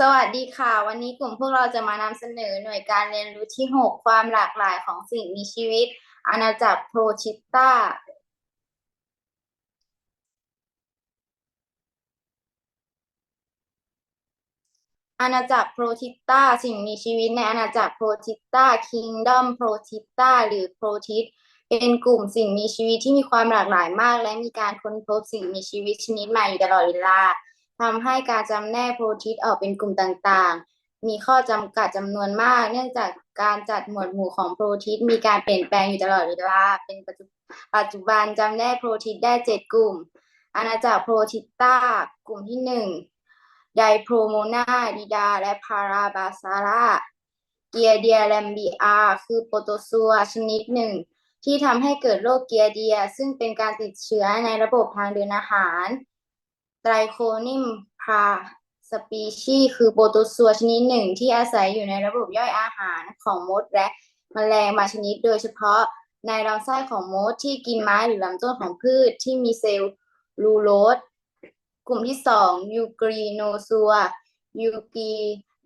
สวัสดีค่ะ วันนี้กลุ่มพวกเราจะมานำเสนอหน่วยการเรียนรู้ที่ 6 ความหลากหลายของสิ่งมีชีวิต อาณาจักรโพรชิตตาอาณาจักรโพรทิตตาสิ่งมีชีวิตในอาณาจักรโพรทิตตาคิงดอมโพรทิตตาหรือโพรทิตเป็นกลุ่มสิ่งมีชีวิตที่มีความหลากหลายมาก และมีการค้นพบสิ่งมีชีวิตชนิดใหม่อยู่ตลอดเวลา ทำให้การจำแนกโพรทิสออกเป็นกลุ่มต่างๆ มีข้อจำกัดจำนวนมาก เนื่องจากการจัดหมวดหมู่ของโปรทิสมีการเปลี่ยนแปลงอยู่ตลอดเวลา เป็นปัจจุบันจำแนกโปรทิสได้เจ็ดกลุ่ม อาณาจักรโปรทิสตากลุ่มที่หนึ่งไดโพรโมนาดิดา และพาราบาซาราเกียเดียแลมบีอาคือโปรโตซัวชนิดหนึ่ง ที่ทำให้เกิดโรคเกียเดีย ซึ่งเป็นการติดเชื้อในระบบทางเดินอาหาร ไตรโคนิมพาสปีชีคือโปรโตซัวชนิดหนึ่งที่อาศัยอยู่ในระบบย่อยอาหารของมดและมแมลงบางชนิดโดยเฉพาะในลำไส้ของมดที่กินไม้หรือลำต้นของพืชที่มีเซลล์ลูโรสกลุ่มที่สองยูกรีโนซัวยูกี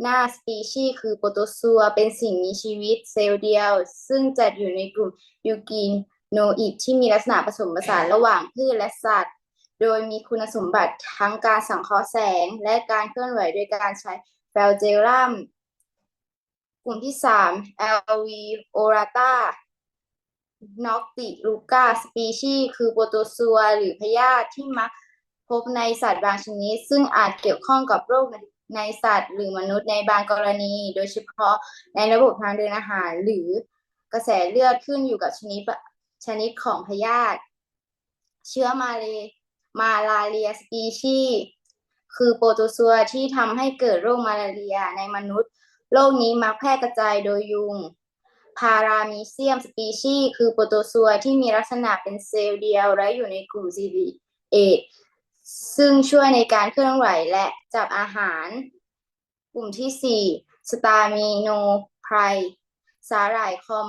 นาสปีชีคือโปรโตซัวเป็นสิ่งมีชีวิตเซลล์เดียว ซึ่งจัดอยู่ในกลุ่มยูกีโนอิดที่มีลักษณะผสมผสานระหว่างพืชและสัตว์ โดยมีคุณสมบัติทั้งการสังเคราะห์แสง และการเคลื่อนไหวโดยการใช้แฟลเจอรัมกลุ่มที่ 3 LV orata น็อกติลูกาสปีชีคือโปรโตซัวหรือพยาธิที่มักพบในสัตว์บางชนิด ซึ่งอาจเกี่ยวข้องกับโรคในสัตว์ หรือมนุษย์ในบางกรณี โดยเฉพาะในระบบทางเดินอาหาร หรือกระแสเลือดขึ้นอยู่กับชนิดชนิดของพยาธิเชื้อมาเล มาลาเรียสปีชีคือโปรโตซัวที่ทำให้เกิดโรคมาลาเรียในมนุษย์ โรคนี้มักแพร่กระจายโดยยุง พารามีเซียมสปีชีคือโปรโตซัวที่มีลักษณะเป็นเซลล์เดียวและอยู่ในกลุ่มซีดีเอซึ่งช่วยในการเคลื่อนไหวและจับอาหาร กลุ่มที่ 4 สตามิโนไพรสาหร่ายคอม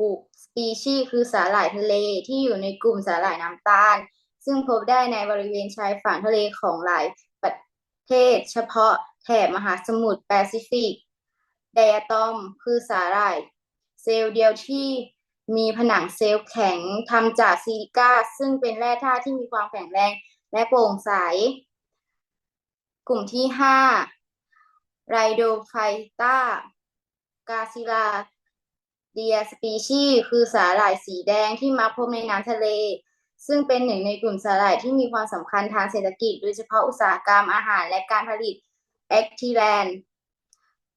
บุกสปีชีคือสาหร่ายทะเลที่อยู่ในกลุ่มสาหร่ายน้ำตาล ซึ่งพบได้ในบริเวณชายฝั่งทะเลของหลายประเทศ เฉพาะแถบมหาสมุทรแปซิฟิกไดอะตอมคือสาหร่าย เซลล์เดียวที่มีผนังเซลล์แข็งทำจากซิลิก้า ซึ่งเป็นแร่ธาตุที่มีความแข็งแรงและโปร่งใส กลุ่มที่ 5 ไรโดไฟต้ากาซิลาเดียสปีชีคือสาหร่ายสีแดงที่มักพบในน้ำทะเล ซึ่งเป็นหนึ่งในกลุ่มสาหร่ายที่มีความสำคัญทางเศรษฐกิจ โดยเฉพาะอุตสาหกรรมอาหารและการผลิตแอคทีแลน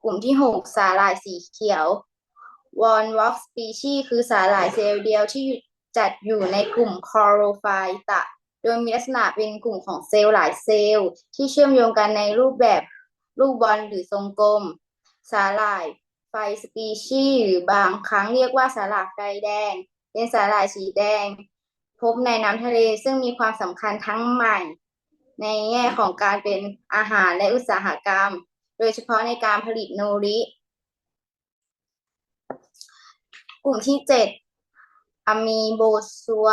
กลุ่มที่ 6 สาหร่ายสีเขียววอนวอล์สปีชีคือสาหร่ายเซลล์เดียวที่จัดอยู่ในกลุ่มคอโรไฟตะ โดยมีลักษณะเป็นกลุ่มของเซลล์หลายเซลล์ ที่เชื่อมโยงกันในรูปแบบรูปบอลหรือทรงกลม สาหร่ายไฟสปีชีหรือบางครั้งเรียกว่าสาหร่ายไฟแดง เป็นสาหร่ายสีแดง พบในน้ำทะเลซึ่งมีความสำคัญทั้งใหม่ ในแง่ของการเป็นอาหารและอุตสาหกรรม โดยเฉพาะในการผลิตโนริ กลุ่มที่เจ็ดอะมีโบซัว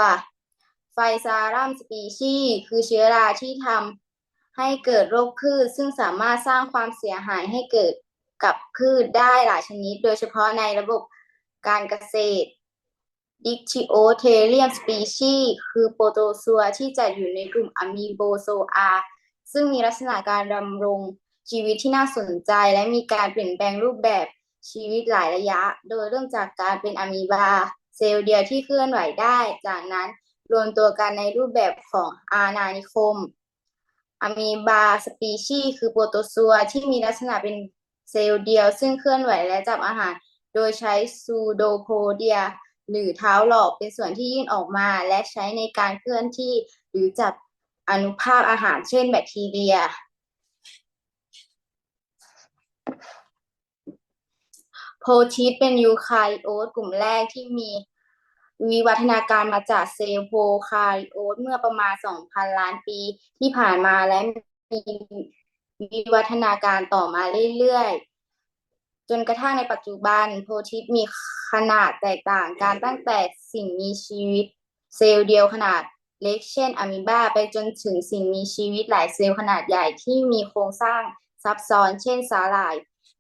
ไฟซารัมสปีชีคือเชื้อราที่ทำให้เกิดโรคพืช ซึ่งสามารถสร้างความเสียหายให้เกิดกับพืชได้หลายชนิด โดยเฉพาะในระบบการเกษตร ดิกชิโอเทเรียมสปีชีคือโปรโตซัวที่จัดอยู่ในกลุ่มอะมีโบโซอาซึ่งมีลักษณะการดำรงชีวิตที่น่าสนใจ และมีการเปลี่ยนแปลงรูปแบบชีวิตหลายระยะ โดยเริ่มจากการเป็นอะมีบา เซลล์เดียวที่เคลื่อนไหวได้ จากนั้นรวมตัวกันในรูปแบบของอาณานิคมอะมีบาสปีชีคือโปรโตซัวที่มีลักษณะเป็นเซลล์เดียว ซึ่งเคลื่อนไหวและจับอาหาร โดยใช้ซูโดโพเดีย หรือเท้าหลอกเป็นส่วนที่ยื่นออกมา และใช้ในการเคลื่อนที่หรือจับอนุภาคอาหารเช่นแบคทีเรีย โพชิสเป็นยูคาริโอตกลุ่มแรกที่มีวิวัฒนาการมาจากเซลล์โพคาริโอตเมื่อประมาณ 2,000 ล้านปีที่ผ่านมาและมีวิวัฒนาการต่อมาเรื่อยๆ จนกระทั่งในปัจจุบันโพทิสมีขนาดแตกต่างกันตั้งแต่สิ่งมีชีวิต เซลล์เดียวขนาดเล็กเช่นอะมีบาไปจนถึงสิ่งมีชีวิตหลายเซลล์ขนาดใหญ่ที่มีโครงสร้างซับซ้อน เช่นสาหร่าย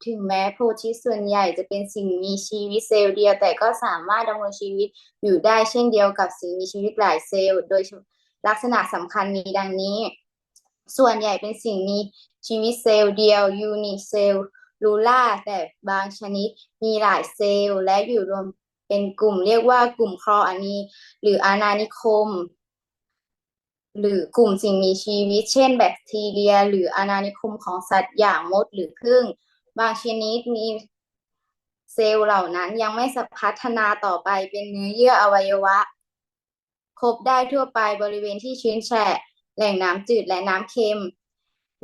ถึงแม้โปรตีนส่วนใหญ่จะเป็นสิ่งมีชีวิตเซลล์เดียว แต่ก็สามารถดำรงชีวิตอยู่ได้เช่นเดียวกับสิ่งมีชีวิตหลายเซลล์ โดยลักษณะสำคัญมีดังนี้ ส่วนใหญ่เป็นสิ่งมีชีวิตเซลล์เดียวยูนิเซลลู ล่าแต่บางชนิดมีหลายเซลล์และอยู่รวมเป็นกลุ่มเรียกว่ากลุ่มคลออานีหรืออาณานิคม หรือกลุ่มสิ่งมีชีวิต เช่น แบคทีเรีย หรืออาณานิคมของสัตว์อย่างมดหรือผึ้งบางชนิดมีเซลล์เหล่านั้นยังไม่พัฒนาต่อไปเป็นเนื้อเยื่ออวัยวะพบได้ทั่วไปบริเวณที่ชื้นแฉะ แหล่งน้ำจืดและน้ำเค็ม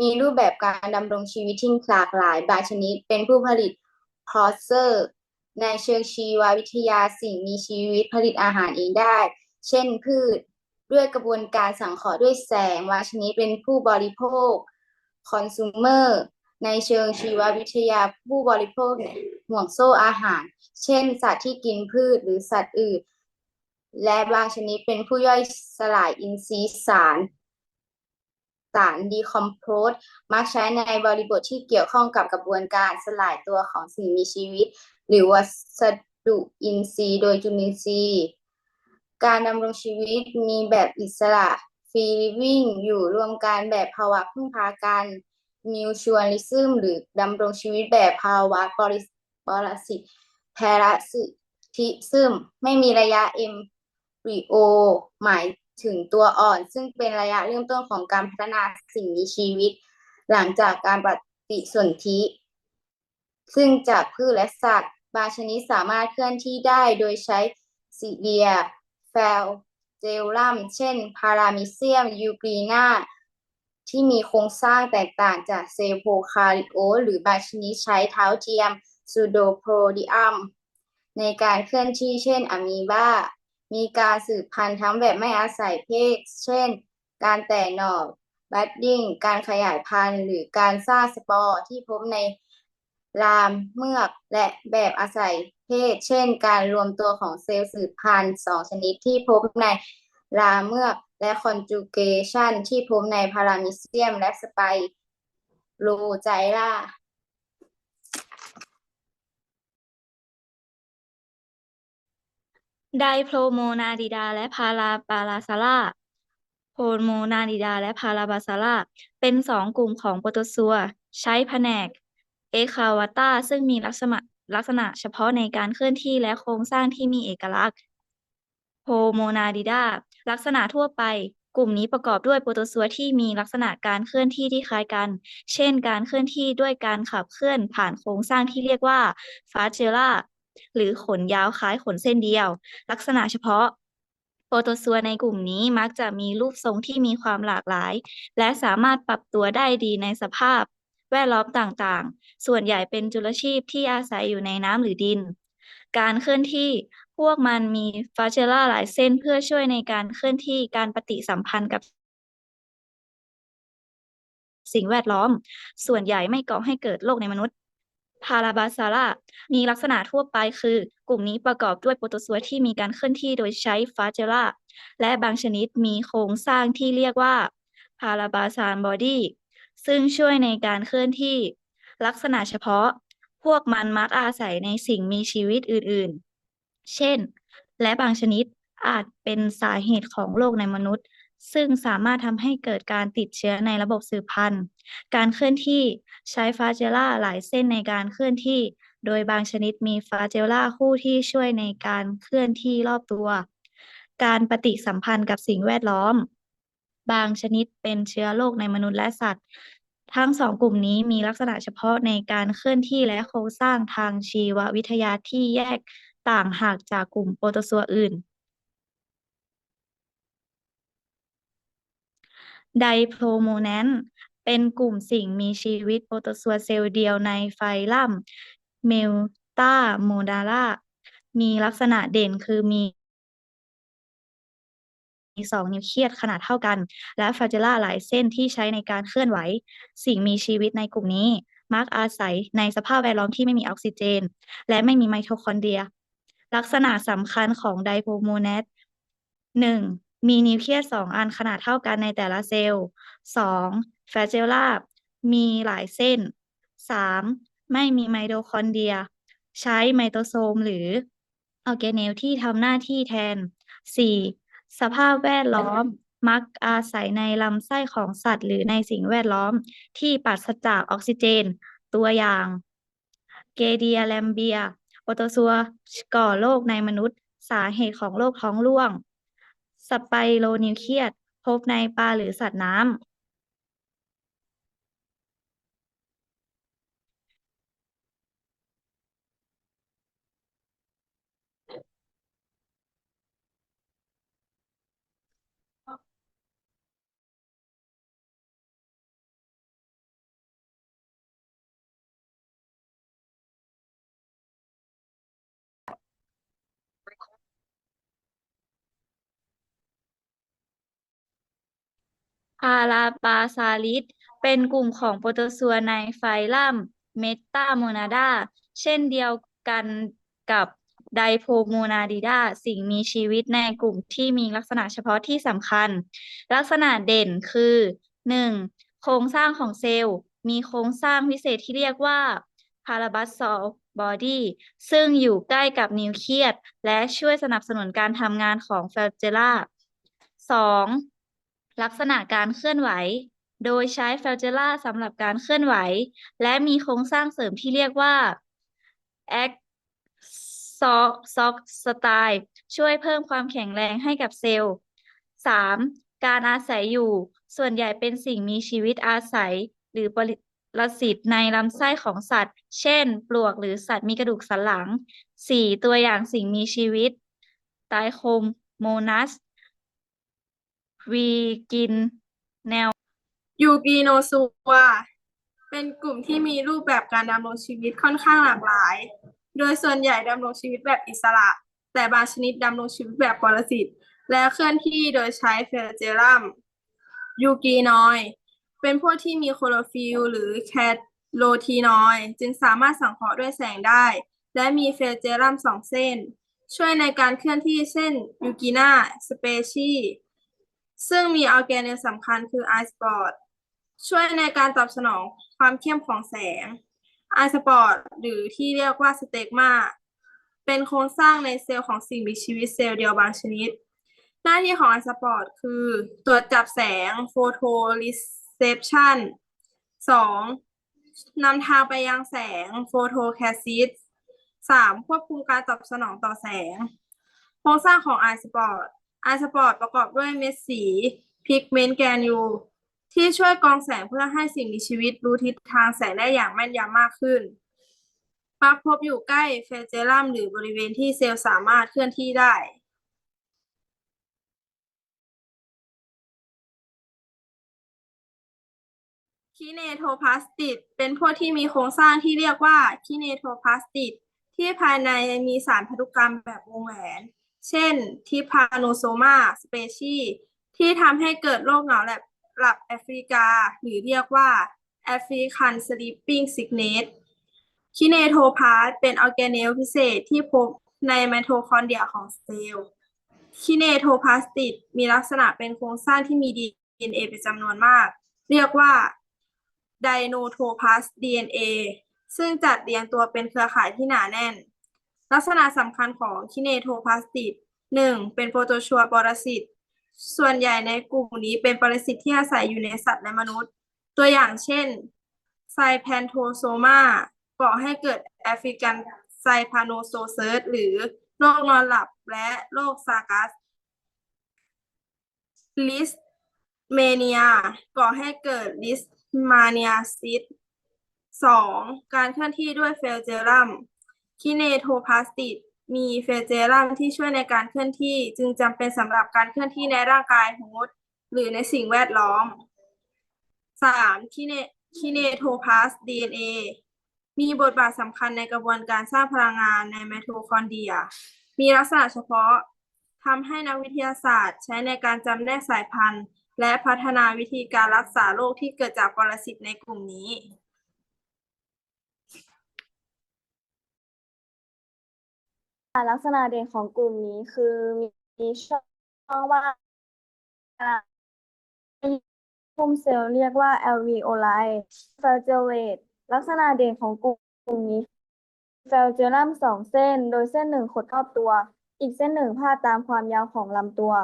มีรูปแบบการดำรงชีวิตที่หลากหลายบางชนิด เป็นผู้ผลิตพรอเซอร์ในเชิงชีววิทยาสิ่งมีชีวิตผลิตอาหารเองได้ เช่นพืชด้วยกระบวนการสังเคราะห์ด้วยแสงบางชนิดเป็นผู้บริโภค consumer ในเชิงชีววิทยาผู้บริโภคห่วงโซ่อาหาร เช่น สัตว์ที่กินพืชหรือสัตว์อื่น และบางชนิดเป็นผู้ย่อยสลายอินทรีย์สาร สารดีคอมโพสมักใช้ในบริบทที่เกี่ยวข้องกับกระบวนการสลายตัวของสิ่งมีชีวิต หรือวัสดุอินทรีย์ โดยจุลินทรีย์ การดำรงชีวิตมีแบบอิสระ free living อยู่รวมกันแบบภาวะพึ่งพากัน mutualism หรือดำรงชีวิตแบบภาวะปริปรสิต parasitism ไม่มีระยะ embryo หมาย ถึงตัวอ่อน ซึ่งเป็นระยะเริ่มต้นของการพัฒนาสิ่งมีชีวิต หลังจากการปฏิสนธิ ซึ่งจากพืชและสัตว์ บางชนิดสามารถเคลื่อนที่ได้โดยใช้ซีเลียแฟลเจลลัมเช่น พารามิเซียม ยูกรีนาที่มีโครงสร้างแตกต่างจากเซลโพคาริโอ หรือบางชนิดใช้เท้าเทียมซูโดโพดิอัมในการเคลื่อนที่เช่นอะมีบา มีการสืบพันธุ์ทั้งแบบไม่อาศัยเพศ เช่น การแตกหน่อบัดดิ้ง การขยายพันธุ์ หรือการสร้างสปอร์ที่พบในรามเมือกและแบบอาศัยเพศ เช่น การรวมตัวของเซลล์สืบพันธุ์สองชนิดที่พบในรามเมือกและคอนจูเกชันที่พบในพารามิเซียมและสไปโรไจล่า ไดโพรโมนาดิดาและพาราบาลาซาร่าโพรโมนาดิดาและพาราบาซาร่าเป็นสองกลุ่มของโปรโตซัว ใช้แผนกเอคาวาตาซึ่งมีลักษณะลักษณะเฉพาะในการเคลื่อนที่และโครงสร้างที่มีเอกลักษณ์โพโมนาดิดาลักษณะทั่วไป กลุ่มนี้ประกอบด้วยโปรโตซัวที่มีลักษณะการเคลื่อนที่ที่คล้ายกัน เช่น การเคลื่อนที่ด้วยการขับเคลื่อนผ่านโครงสร้างที่เรียกว่าฟาเจล่า หรือขนยาวคล้ายขนเส้นเดียว ลักษณะเฉพาะโปรโตซัวในกลุ่มนี้มักจะมีรูปทรงที่มีความหลากหลาย และสามารถปรับตัวได้ดีในสภาพ แวดล้อมต่างๆ ส่วนใหญ่เป็นจุลชีพที่อาศัยอยู่ในน้ำหรือดิน การเคลื่อนที่พวกมันมีฟาเจล่าหลายเส้นเพื่อช่วยในการเคลื่อนที่การปฏิสัมพันธ์กับสิ่งแวดล้อม ส่วนใหญ่ไม่ก่อให้เกิดโรคในมนุษย์ พาราบาซาร่ามีลักษณะทั่วไปคือ กลุ่มนี้ประกอบด้วยโปรโตซัวที่มีการเคลื่อนที่โดยใช้ฟาเจล่าและบางชนิดมีโครงสร้างที่เรียกว่าพาราบาซานบอดี้ซึ่งช่วยในการเคลื่อนที่ ลักษณะเฉพาะ พวกมันมักอาศัยในสิ่งมีชีวิตอื่นๆ เช่น และบางชนิดอาจเป็นสาเหตุของโรคในมนุษย์ ซึ่งสามารถทำให้เกิดการติดเชื้อในระบบสืบพันธุ์ การเคลื่อนที่ใช้ฟาเจล่าหลายเส้นในการเคลื่อนที่ โดยบางชนิดมีฟาเจล่าคู่ที่ช่วยในการเคลื่อนที่รอบตัว การปฏิสัมพันธ์กับสิ่งแวดล้อม บางชนิดเป็นเชื้อโรคในมนุษย์และสัตว์ ทั้งสองกลุ่มนี้มีลักษณะเฉพาะในการเคลื่อนที่และโครงสร้างทางชีววิทยาที่แยกต่างหากจากกลุ่มโปรโตซัวอื่น ไดโพรโมแนนเป็นกลุ่มสิ่งมีชีวิตโปรโตซัวเซลล์เดียวในไฟลัมเมลตาโมดาล่ามีลักษณะเด่นคือมีมีสองนิวเคลียสขนาดเท่ากัน และฟาเจล่าหลายเส้นที่ใช้ในการเคลื่อนไหว สิ่งมีชีวิตในกลุ่มนี้ มักอาศัยในสภาพแวดล้อมที่ไม่มีออกซิเจน และไม่มีไมโทคอนเดรีย ลักษณะสำคัญของไดโพรโมแนตหนึ่ง มีนิวเคลียสสองอันขนาดเท่ากันในแต่ละเซลล์สองฟเจล่ามีหลายเส้นสามไม่มีไมโทคอนเดรีย ใช้ไมโตโซมหรือออร์แกเนลที่ทำหน้าที่แทนสี่สภาพแวดล้อมมักอาศัยในลำไส้ของสัตว์ หรือในสิ่งแวดล้อมที่ปราศจากออกซิเจน ตัวอย่างเกเดียแลมเบียโปรโตซัวก่อโรคในมนุษย์ สาเหตุของโรคท้องร่วง สไปโรนิวเคลียสพบในปลาหรือสัตว์น้ำ พาราปาซาลิสเป็นกลุ่มของโปรโตซัวในไฟลัมเมตาโมนาดา เช่นเดียวกันกับไดโพโมนาดิดาสิ่งมีชีวิตในกลุ่มที่มีลักษณะเฉพาะที่สำคัญ ลักษณะเด่นคือ 1. โครงสร้างของเซลล์ มีโครงสร้างพิเศษที่เรียกว่าพาราบัสซอลบอดี้ซึ่งอยู่ใกล้กับนิวเคลียสและช่วยสนับสนุนการทำงานของแฟลเจล่า 2. ลักษณะการเคลื่อนไหว โดยใช้แฟลเจล่าสำหรับการเคลื่อนไหว และมีโครงสร้างเสริมที่เรียกว่า a c s o c o s t y l e ช่วยเพิ่มความแข็งแรงให้กับเซลล์ 3. การอาศัยอยู่ส่วนใหญ่เป็นสิ่งมีชีวิตอาศัย หรือปรสิตในลำไส้ของสัตว์ เช่น ปลวกหรือสัตว์มีกระดูกสันหลัง 4. ตัวอย่างสิ่งมีชีวิตไตโคมโมนัส วีกิน แนว ยูกีโนซัวเป็นกลุ่มที่มีรูปแบบการดำรงชีวิตค่อนข้างหลากหลาย โดยส่วนใหญ่ดำรงชีวิตแบบอิสระ แต่บางชนิดดำรงชีวิตแบบปรสิต และเคลื่อนที่โดยใช้เฟลเจลัมยูกีนอย เป็นพวกที่มีโคโรฟิลหรือแคโรทีนอย จึงสามารถสังเคราะห์ด้วยแสงได้ และมีเฟลเจลัมสองเส้น ช่วยในการเคลื่อนที่เช่นยูกินาสเปชี ซึ่งมีออร์แกเนลสำคัญคือไอสปอร์ตช่วยในการตอบสนองความเข้มของแสงไอสปอร์ตหรือที่เรียกว่าสเตกมาเป็นโครงสร้างในเซลล์ของสิ่งมีชีวิตเซลล์เดียวบางชนิด หน้าที่ของไอสปอร์ตคือตรวจจับแสงโฟโตรีเซปชันสองนำทางไปยังแสงโฟโตแคซิสสามควบคุมการตอบสนองต่อแสง โครงสร้างของไอสปอร์ต ไอสปอร์ตประกอบด้วยเม็ดสีพิกเมนต์แกนูที่ช่วยกรองแสงเพื่อให้สิ่งมีชีวิตรู้ทิศทางแสงได้อย่างแม่นยำมากขึ้นมักพบอยู่ใกล้เฟเจลัมหรือบริเวณที่เซลล์สามารถเคลื่อนที่ได้ คิเนโทพลาสติดเป็นพวกที่มีโครงสร้างที่เรียกว่าคิเนโทพลาสติดที่ภายในมีสารพันธุกรรมแบบวงแหวน เช่นทิพาโนโซมาสเปชีที่ทำให้เกิดโรคเหงาแบบหลับแอฟริกา หรือเรียกว่าแอฟริกันสลีปปิ้งซิกเนสคิเนโทพาสเป็นออร์แกเนลพิเศษที่พบในไมโทคอนเดรียของเซลล์คิเนโทพลาสติดมีลักษณะเป็นโครงสร้างที่มี DNA เป็นจำนวนมาก เรียกว่าไดโนโทพลาส DNA ซึ่งจัดเรียงตัวเป็นเครือข่ายที่หนาแน่น ลักษณะสำคัญของคิเนโทพลาสติดหนึ่งเป็นโปรโตชัวปรสิต ส่วนใหญ่ในกลุ่มนี้เป็นปรสิตที่อาศัยอยู่ในสัตว์และมนุษย์ ตัวอย่างเช่นไซแพนโทโซมาก่อให้เกิดแอฟริกันไซพาโนโซเซิร์สหรือโรคนอนหลับและโรคซากัสลิสเมเนียก่อให้เกิดลิสมาเนียซิสสองการเคลื่อนที่ด้วยเฟลเจอรัม คิเนโทพลาสติดมีเฟเจอรัมที่ช่วยในการเคลื่อนที่ จึงจำเป็นสำหรับการเคลื่อนที่ในร่างกายของมดหรือในสิ่งแวดล้อมสามคิเนคิเนโทพลาส DNA มีบทบาทสำคัญในกระบวนการสร้างพลังงานในไมโทคอนเดรีย มีลักษณะเฉพาะทำให้นักวิทยาศาสตร์ใช้ในการจำแนกสายพันธุ์ และพัฒนาวิธีการรักษาโรคที่เกิดจากปรสิตในกลุ่มนี้ ลักษณะเด่นของกลุ่มนี้คือมีช่องว่างพหุ้มเซลล์เรียกว่า alveoli flagellate ลักษณะเด่นของกลุ่มนี้ flagellum สองเส้น โดยเส้นหนึ่งขดรอบตัว อีกเส้นหนึ่งพาดตามความยาวของลำตัว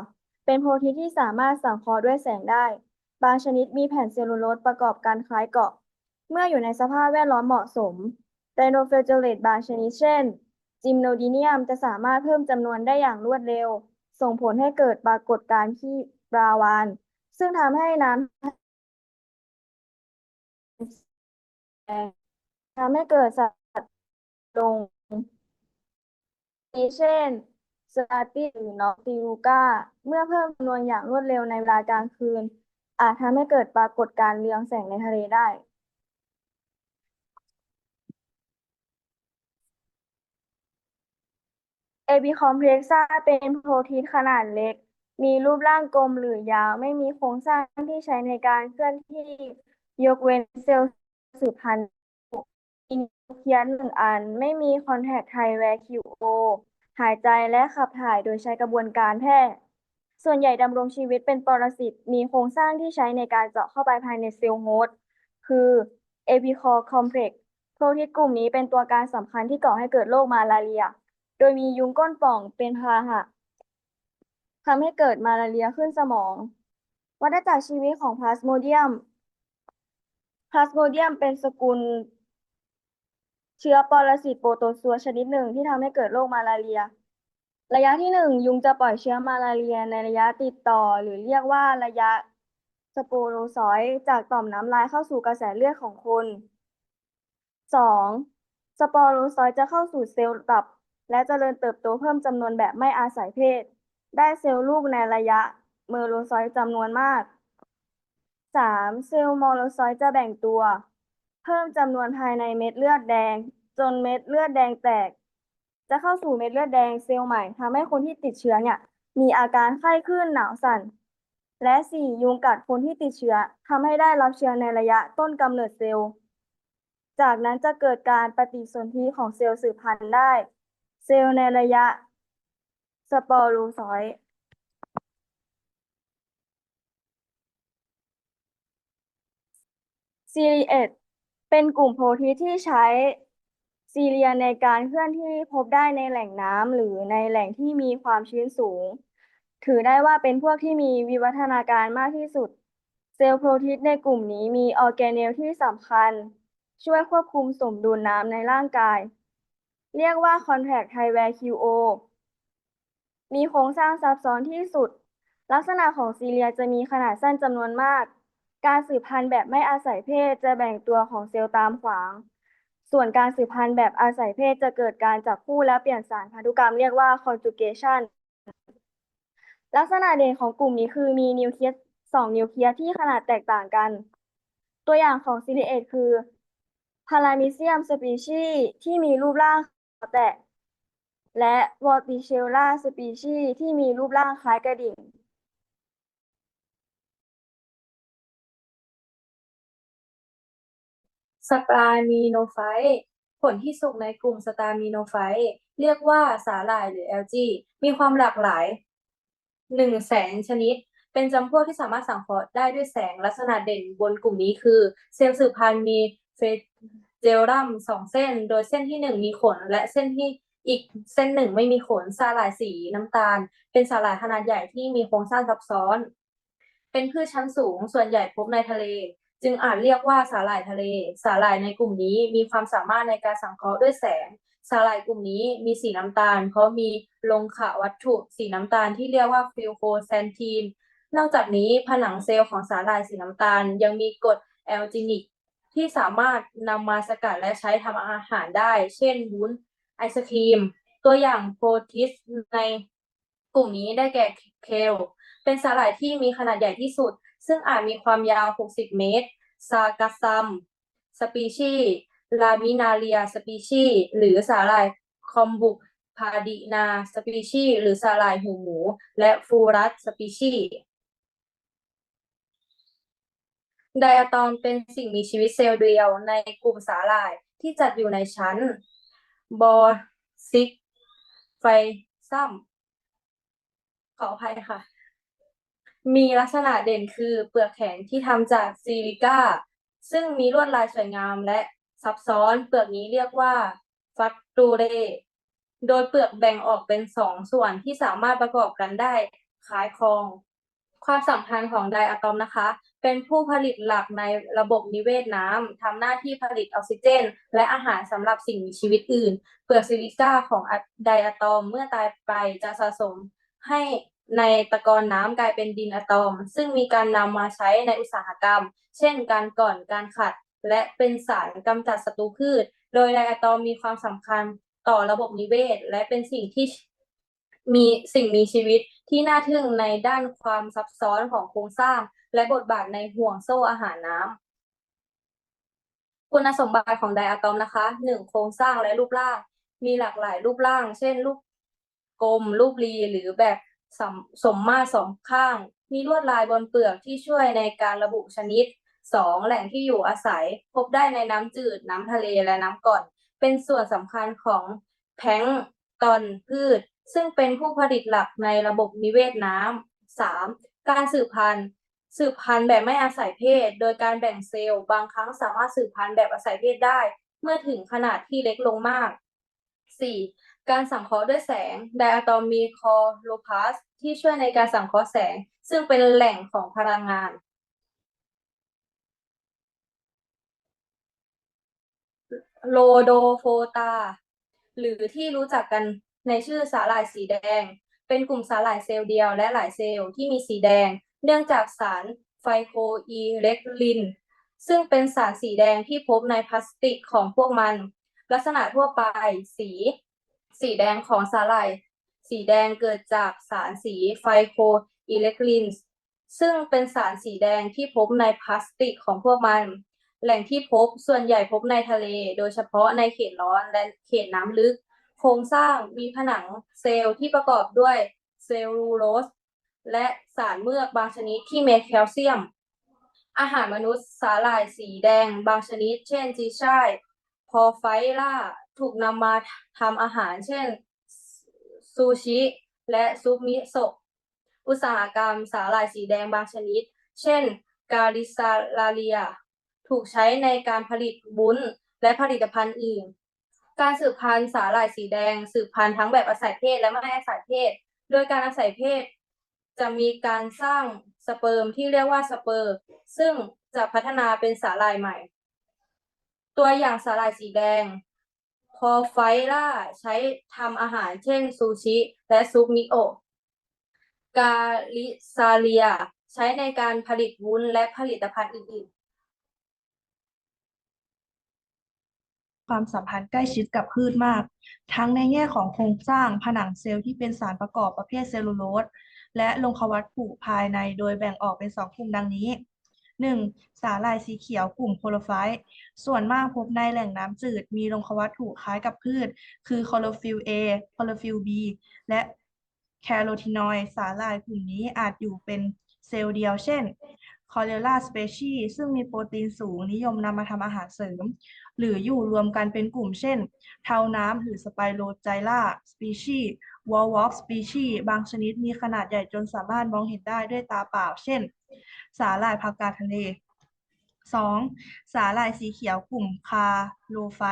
เป็นโปรตีนที่สามารถสังเคราะห์ด้วยแสงได้ บางชนิดมีแผ่นเซลลูโลสประกอบกันคล้ายเกาะ เมื่ออยู่ในสภาพแวดล้อมเหมาะสมไดโนเฟลเจเลตบางชนิดเช่น จิมโนดีเนียมจะสามารถเพิ่มจำนวนได้อย่างรวดเร็ว ส่งผลให้เกิดปรากฏการณ์ที่ปลาวาฬซึ่งทำให้น้ำทำให้เกิดสัตว์ลงเช่นสตาติหรือนอติลูกาเมื่อเพิ่มจำนวนอย่างรวดเร็วในเวลากลางคืน อาจทำให้เกิดปรากฏการณ์เรืองแสงในทะเลได้ เอบิคอมเพล็กซ่าเป็นโปรตีนขนาดเล็ก มีรูปร่างกลมหรือยาว ไม่มีโครงสร้างที่ใช้ในการเคลื่อนที่ยกเว้นเซลล์สืบพันธุ์มีนิวเคลียสหนึ่งอัน ไม่มีคอนแทคไทแวคิวโอหายใจและขับถ่ายโดยใช้กระบวนการแพทย์ส่วนใหญ่ดำรงชีวิตเป็นปรสิต มีโครงสร้างที่ใช้ในการเจาะเข้าไปภายในเซลล์โฮสต์ คือเอพิคอร์คอมเพล็กซ์โปรตีนกลุ่มนี้เป็นตัวการสำคัญที่ก่อให้เกิดโรคมาลาเรีย โดยมียุงก้นป่องเป็นพาหะทำให้เกิดมาลาเรียขึ้นสมอง วัฏจักรชีวิตของพลาสโมเดียม พลาสโมเดียมเป็นสกุล เชื้อปรสิตโปรโตซัวชนิดหนึ่งที่ทำให้เกิดโรคมาลาเรีย ระยะที่หนึ่งยุงจะปล่อยเชื้อมาลาเรียในระยะติดต่อหรือเรียกว่าระยะสโปโรซอยจากต่อมน้ำลายเข้าสู่กระแสเลือดของคนสองสปอโรซอยจะเข้าสู่เซลล์ตับ และเจริญเติบโตเพิ่มจำนวนแบบไม่อาศัยเพศ ได้เซลล์ลูกในระยะเมอโรซอยต์จำนวนมากสามเซลล์มอโรซอยต์จะแบ่งตัว เพิ่มจำนวนภายในเม็ดเลือดแดง จนเม็ดเลือดแดงแตก จะเข้าสู่เม็ดเลือดแดงเซลล์ใหม่ทำให้คนที่ติดเชื้อเนี่ยมีอาการไข้ขึ้นหนาวสั่น และสี่ยุงกัดคนที่ติดเชื้อทำให้ได้รับเชื้อในระยะต้นกำเนิดเซลล์ จากนั้นจะเกิดการปฏิสนธิของเซลล์สืบพันธุ์ได้ เซลล์ในระยะสปอโรซอยซีเรียเป็นกลุ่มโปรตีนที่ใช้ซีเรียในการเคลื่อนที่พบได้ในแหล่งน้ำหรือในแหล่งที่มีความชื้นสูง ถือได้ว่าเป็นพวกที่มีวิวัฒนาการมากที่สุด เซลล์โปรตีนในกลุ่มนี้มีออร์แกเนลที่สำคัญ ช่วยควบคุมสมดุลน้ำในร่างกาย เรียกว่า Contact High QO มีโครงสร้างซับซ้อนที่สุด ลักษณะของซีเรียจะมีขนาดสั้นจำนวนมาก การสืบพันธุ์แบบไม่อาศัยเพศจะแบ่งตัวของเซลล์ตามขวาง ส่วนการสืบพันธุ์แบบอาศัยเพศจะเกิดการจับคู่และเปลี่ยนสารพันธุกรรมเรียกว่า conjugation ลักษณะเด่นของกลุ่มนี้คือมีนิวเคลียสสองนิวเคลียสที่ขนาดแตกต่างกัน ตัวอย่างของซีเรียคือ Paramecium species ที่มีรูปร่าง แตะ และ Vorticella species ที่มีรูปร่างคล้ายกระดิ่ง สตามีโนไฟต์ผลที่สุกในกลุ่มสตามีโนไฟต์เรียกว่าสาหร่ายหรือแอลจีมีความหลากหลายหนึ่งแสนชนิด เป็นจำพวกที่สามารถสังเคราะห์ได้ด้วยแสงลักษณะเด่นบนกลุ่มนี้คือ เซลล์สืบพันธุ์มีเฟ เจลรัมสองเส้น โดยเส้นที่หนึ่งมีขน และเส้นที่อีกเส้นหนึ่งไม่มีขนสาหร่ายสีน้ำตาล เป็นสาหร่ายขนาดใหญ่ที่มีโครงสร้างซับซ้อน เป็นพืชชั้นสูงส่วนใหญ่พบในทะเล จึงอาจเรียกว่าสาหร่ายทะเล สาหร่ายในกลุ่มนี้มีความสามารถในการสังเคราะห์ด้วยแสง สาหร่ายกลุ่มนี้มีสีน้ำตาล เพราะมีลงขะวัตถุสีน้ำตาลที่เรียกว่าฟิลโคแซนทีนนอกจากนี้ผนังเซลล์ของสาหร่ายสีน้ำตาลยังมีกรดแอลจินิก ที่สามารถนำมาสกัดและใช้ทำอาหารได้ เช่นวุ้นไอศครีม ตัวอย่างโปรติสในกลุ่มนี้ได้แก่เคล เป็นสาหร่ายที่มีขนาดใหญ่ที่สุด ซึ่งอาจมีความยาว 60 เมตร ซากาซัม สปีชีลามินาเรีย สปีชีหรือสาหร่ายคอมบุกพาดินา สปีชีหรือสาหร่ายหูหมู และฟูรัส สปีชี ไดอะตอมเป็นสิ่งมีชีวิตเซลล์เดียวในกลุ่มสาหร่ายที่จัดอยู่ในชั้นบอซิกไฟซัมขออภัยค่ะ มีลักษณะเด่นคือเปลือกแข็งที่ทำจากซิลิก้า ซึ่งมีลวดลายสวยงามและซับซ้อนเปลือกนี้เรียกว่าฟัตตูเรโดยเปลือกแบ่งออกเป็นสองส่วนที่สามารถประกอบกันได้คล้ายคลอง ความสัมพันธ์ของไดอะตอมนะคะ เป็นผู้ผลิตหลักในระบบนิเวศน้ำทำหน้าที่ผลิตออกซิเจน และอาหารสำหรับสิ่งมีชีวิตอื่น เปลือกซิลิก้าของไดอะตอมเมื่อตายไปจะสะสมให้ในตะกอนน้ำกลายเป็นดินอะตอม ซึ่งมีการนำมาใช้ในอุตสาหกรรม เช่น การก่อนการขัด และเป็นสารกำจัดศัตรูพืช โดยไดอะตอมมีความสำคัญต่อระบบนิเวศ และเป็นสิ่งที่มีสิ่งมีชีวิต ที่น่าทึ่งในด้านความซับซ้อนของโครงสร้าง และบทบาทในห่วงโซ่อาหารน้ำคุณสมบัติของไดอะตอมนะคะหนึ่งโครงสร้างและรูปร่าง มีหลากหลายรูปร่าง เช่น รูปกลม รูปรีหรือแบบสมสมมาตรสองข้าง มีลวดลายบนเปลือกที่ช่วยในการระบุชนิดสองแหล่งที่อยู่อาศัย พบได้ในน้ำจืด น้ำทะเลและน้ำก่อน เป็นส่วนสำคัญของแพงตอนพืช ซึ่งเป็นผู้ผลิตหลักในระบบนิเวศน้ำสามการสืบพันธุ์ สืบพันธุ์แบบไม่อาศัยเพศ โดยการแบ่งเซลล์ บางครั้งสามารถสืบพันธุ์แบบอาศัยเพศได้ เมื่อถึงขนาดที่เล็กลงมาก 4. การสังเคราะห์ด้วยแสงไดอะตอมมีคอโลพาสที่ช่วยในการสังเคราะห์แสง ซึ่งเป็นแหล่งของพลังงานโลโดโฟตา หรือที่รู้จักกัน ในชื่อสาหร่ายสีแดง เป็นกลุ่มสาหร่ายเซลล์เดียวและหลายเซลล์ที่มีสีแดง เนื่องจากสารไฟโคอีเล็กลิน ซึ่งเป็นสารสีแดงที่พบในพลาสติกของพวกมัน ลักษณะทั่วไปสี สีแดงของสาหร่ายสีแดงเกิดจากสารสีไฟโคอิเล็กลินซึ่งเป็นสารสีแดงที่พบในพลาสติกของพวกมัน แหล่งที่พบส่วนใหญ่พบในทะเล โดยเฉพาะในเขตร้อนและเขตน้ำลึก โครงสร้างมีผนังเซลล์ที่ประกอบด้วยเซลลูโลสและสารเมือกบางชนิดที่มีแคลเซียม อาหารมนุษย์สาหร่ายสีแดงบางชนิด เช่นจีช่ายพอไฟล่าถูกนำมาทำอาหารเช่นซูชิ และซุปมิโซะอุตสาหกรรมสาหร่ายสีแดงบางชนิด เช่น กาลิซาลาเลีย ถูกใช้ในการผลิตวุ้นและผลิตภัณฑ์อื่น การสืบพันธุ์สาหร่ายสีแดง สืบพันธุ์ทั้งแบบอาศัยเพศและไม่อาศัยเพศ โดยการอาศัยเพศ จะมีการสร้างสเปิร์มที่เรียกว่าสเปิร์มซึ่งจะพัฒนาเป็นสาหร่ายใหม่ ตัวอย่างสาหร่ายสีแดงพอไฟล่าใช้ทำอาหารเช่นซูชิ และซุปมิโอะกาลิซาเลีย ใช้ในการผลิตวุ้นและผลิตภัณฑ์อื่นๆ ความสัมพันธ์ใกล้ชิดกับพืชมาก ทั้งในแง่ของโครงสร้างผนังเซลล์ที่เป็นสารประกอบประเภทเซลลูโลสและลหะวัตถุภายในโดยแบ่งออกเป็นสองกลุ่มดังนี้ 1. สาหร่ายสีเขียวกลุ่มโคลไฟต์ส่วนมากพบในแหล่งน้ำจืด มีลหะวัตถุคล้ายกับพืช คือคลอโรฟิลล์ A คลอโรฟิลล์ B และแคโรทีนอยด์สาหร่ายกลุ่มนี้อาจอยู่เป็นเซลล์เดียว เช่น คอเรล่าสเปชีซึ่งมีโปรตีนสูงนิยมนำมาทำอาหารเสริม หรืออยู่รวมกันเป็นกลุ่มเช่น เทาน้ำหรือสไปโรไจล่าสปีชีวอลวอล์กสปีชีบางชนิดมีขนาดใหญ่จนสามารถมองเห็นได้ด้วยตาเปล่า เช่น สาหร่ายผักกาดทะเล 2. สาหร่ายสีเขียวกลุ่มคาโลไฟ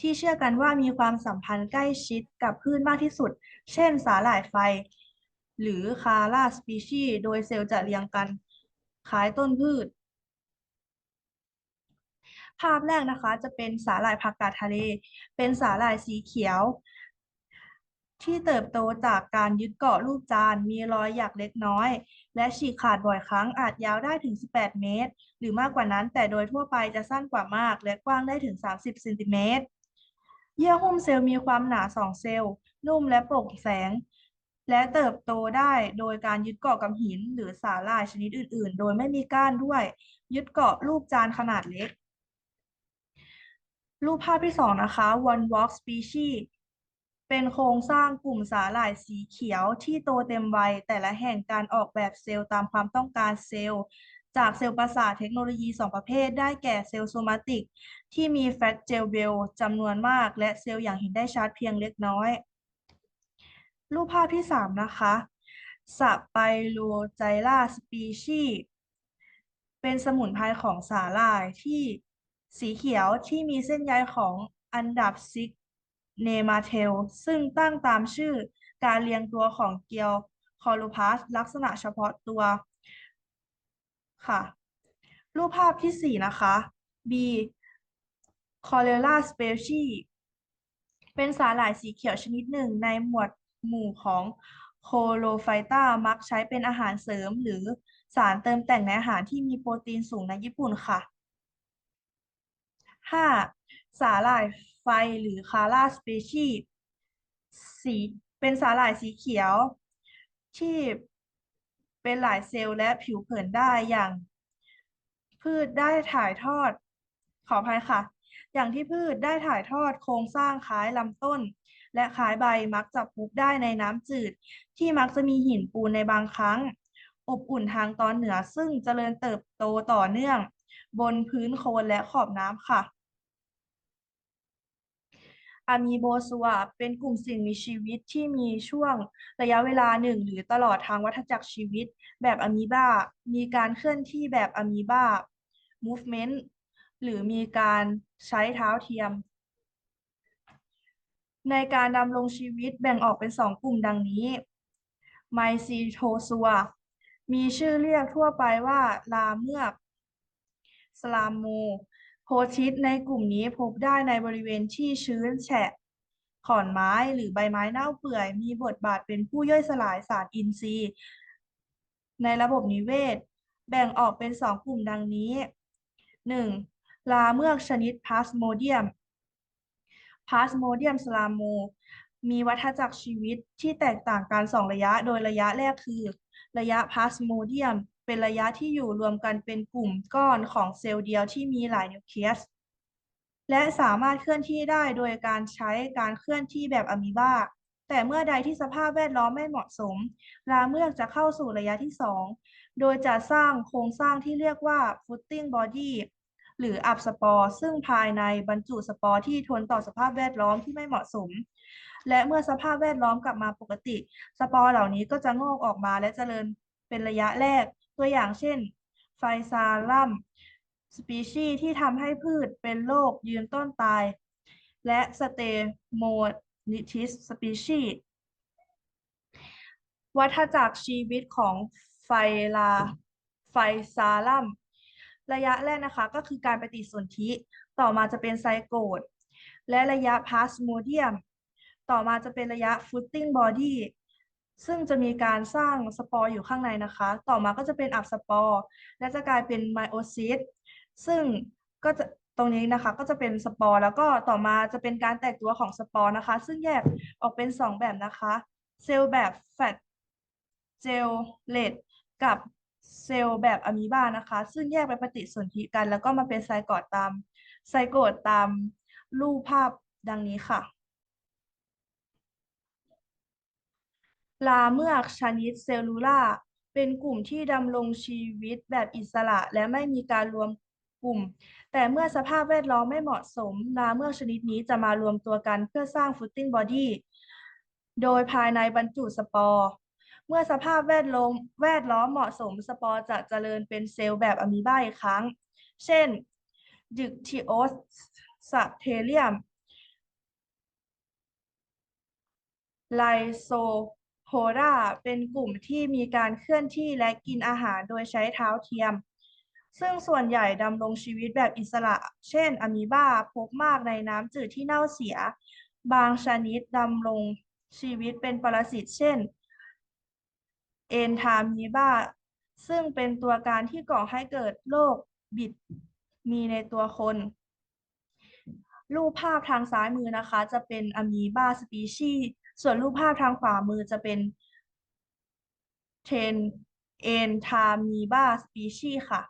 ที่เชื่อกันว่ามีความสัมพันธ์ใกล้ชิดกับพืชมากที่สุด เช่น สาหร่ายไฟ หรือคาร่าสปีชีโดยเซลล์จะเรียงกัน คล้ายต้นพืช ภาพแรกนะคะจะเป็นสาหร่ายผักกาดทะเล เป็นสาหร่ายสีเขียว ที่เติบโตจากการยึดเกาะรูปจาน มีรอยหยักเล็กน้อย และฉีกขาดบ่อยครั้งอาจยาวได้ถึง 18 เมตร หรือมากกว่านั้น แต่โดยทั่วไปจะสั้นกว่ามาก และกว้างได้ถึง 30 เซนติเมตร เยื่อหุ้มเซลล์มีความหนา 2 เซลล์ นุ่มและโปร่งแสง และเติบโตได้โดยการยึดเกาะกับหินหรือสาหร่ายชนิดอื่น ๆ โดยไม่มีก้านด้วย ยึดเกาะรูปจานขนาดเล็ก รูปภาพที่สองนะคะ one walk species เป็นโครงสร้างกลุ่มสาหร่ายสีเขียวที่โตเต็มวัยแต่ละแห่งการออกแบบเซลล์ตามความต้องการเซลล์ จากเซลล์ประสาทเทคโนโลยีสองประเภท ได้แก่เซลล์โซมาติก ที่มีแฟตเจลเบลจำนวนมาก และเซลล์อย่างเห็นได้ชัดเพียงเล็กน้อย รูปภาพที่สามนะคะสไปโรไจล่าสปีชีเป็นสมุนไพรของสาหร่ายที่สีเขียวที่มีเส้นใยของอันดับซิกเนมาเทลซึ่งตั้งตามชื่อการเรียงตัวของเกลียวคอลูพัสลักษณะเฉพาะตัวค่ะ รูปภาพที่สี่นะคะ B c o l e r a species เป็นสาหร่ายสีเขียวชนิดหนึ่งในหมวด หมู่ของโคโลไฟตามักใช้เป็นอาหารเสริมหรือสารเติมแต่งในอาหารที่มีโปรตีนสูงในญี่ปุ่นค่ะห้าสาหร่ายไฟหรือคาร่าสเปชีสีเป็นสาหร่ายสีเขียว ที่เป็นหลายเซลล์และผิวเผินได้อย่าง พืชได้ถ่ายทอดขออภัยค่ะ อย่างที่พืชได้ถ่ายทอดโครงสร้างคล้ายลำต้น และคล้ายใบมักจะพบได้ในน้ำจืด ที่มักจะมีหินปูนในบางครั้ง อบอุ่นทางตอนเหนือซึ่งเจริญเติบโตต่อเนื่อง บนพื้นโคลนและขอบน้ำค่ะอะมีโบซัวเป็นกลุ่มสิ่งมีชีวิตที่มีช่วงระยะเวลาหนึ่งหรือตลอดทางวัฏจักรชีวิต แบบอะมีบา มีการเคลื่อนที่แบบอะมีบา movement หรือมีการใช้เท้าเทียม ในการดำรงชีวิตแบ่งออกเป็นสองกลุ่มดังนี้ ไมซีโทซัว มีชื่อเรียกทั่วไปว่าลาเมือก สลามโมโพธิตในกลุ่มนี้พบได้ในบริเวณที่ชื้นแฉะ ขอนไม้หรือใบไม้เน่าเปื่อย มีบทบาทเป็นผู้ย่อยสลายสารอินทรีย์ ในระบบนิเวศ แบ่งออกเป็นสองกลุ่มดังนี้หนึ่งลาเมือกชนิดพาสโมเดียม พาสโมเดียมสลาโมมีวัฏจักรชีวิตที่แตกต่างกันสองระยะ โดยระยะแรกคือ ระยะพาสโมเดียม เป็นระยะที่อยู่รวมกันเป็นกลุ่มก้อนของเซลล์เดียวที่มีหลายนิวเคลียส และสามารถเคลื่อนที่ได้โดยการใช้การเคลื่อนที่แบบอะมีบา แต่เมื่อใดที่สภาพแวดล้อมไม่เหมาะสมราเมือกจะเข้าสู่ระยะที่สองโดยจะสร้างโครงสร้างที่เรียกว่า footing body หรืออับสปอร์ซึ่งภายในบรรจุสปอร์ที่ทนต่อสภาพแวดล้อมที่ไม่เหมาะสม และเมื่อสภาพแวดล้อมกลับมาปกติ สปอร์เหล่านี้ก็จะงอกออกมาและเจริญเป็นระยะแรก ตัวอย่างเช่น ไฟซาลัมสปีชีส์ที่ทำให้พืชเป็นโรคยืนต้นตาย และสเตโมนิทิสสปีชีส์วัฏจักรชีวิตของไฟลาไฟซาลัม ระยะแรกนะคะก็คือการปฏิสนธิ ต่อมาจะเป็นไซโกตและระยะพาสโมเดียม ต่อมาจะเป็นระยะฟุตติ้งบอดี้ซึ่งจะมีการสร้างสปอร์อยู่ข้างในนะคะ ต่อมาก็จะเป็นอับสปอร์และจะกลายเป็นไมโอซิสซึ่งก็จะตรงนี้นะคะก็จะเป็นสปอร์แล้วก็ต่อมาจะเป็นการแตกตัวของสปอร์นะคะ ซึ่งแยกออกเป็น 2 แบบนะคะ เซลล์แบบแฟตเจลเลตกับ เซลล์แบบอะมีบานะคะ ซึ่งแยกไปปฏิสนธิกัน แล้วก็มาเป็นไซโกตตามไซโกตตามรูปภาพดังนี้ค่ะลาเมือกชนิดเซลลูล่าเป็นกลุ่มที่ดำรงชีวิตแบบอิสระและไม่มีการรวมกลุ่ม แต่เมื่อสภาพแวดล้อมไม่เหมาะสมลาเมือกชนิดนี้จะมารวมตัวกันเพื่อสร้างฟุตติ้งบอดี้โดยภายในบรรจุสปอร์ มื่อสภาพแวดล้อมแวดล้อมเหมาะสมสปอร์จะเจริญเป็นเซลล์แบบอะมีบาอีกครั้ง เช่นดิกทิโอสสเทเลียม ไลโซโพราเป็นกลุ่มที่มีการเคลื่อนที่และกินอาหารโดยใช้เท้าเทียม ซึ่งส่วนใหญ่ดำรงชีวิตแบบอิสระ เช่นอะมีบาพบมากในน้ำจืดที่เน่าเสีย บางชนิดดำรงชีวิตเป็นปรสิตเช่น เอนทามีบาซึ่งเป็นตัวการที่ก่อให้เกิดโรคบิดมีในตัวคน รูปภาพทางซ้ายมือนะคะ จะเป็นอะมีบาสปีชีส่วนรูปภาพทางขวามือจะเป็นเทนเอนทามีบาสปีชีค่ะ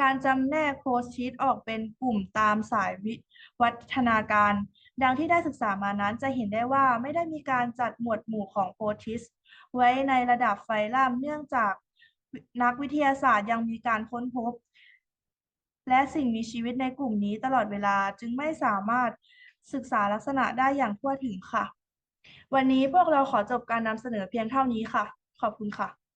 การจำแนกโคชิตออกเป็นกลุ่มตามสายวิวัฒนาการ ดังที่ได้ศึกษามานั้นจะเห็นได้ว่าไม่ได้มีการจัดหมวดหมู่ของโพธิส ไว้ในระดับไฟลัมเนื่องจากนักวิทยาศาสตร์ยังมีการค้นพบ และสิ่งมีชีวิตในกลุ่มนี้ตลอดเวลาจึงไม่สามารถศึกษาลักษณะได้อย่างทั่วถึงค่ะ วันนี้พวกเราขอจบการนำเสนอเพียงเท่านี้ค่ะ ขอบคุณค่ะ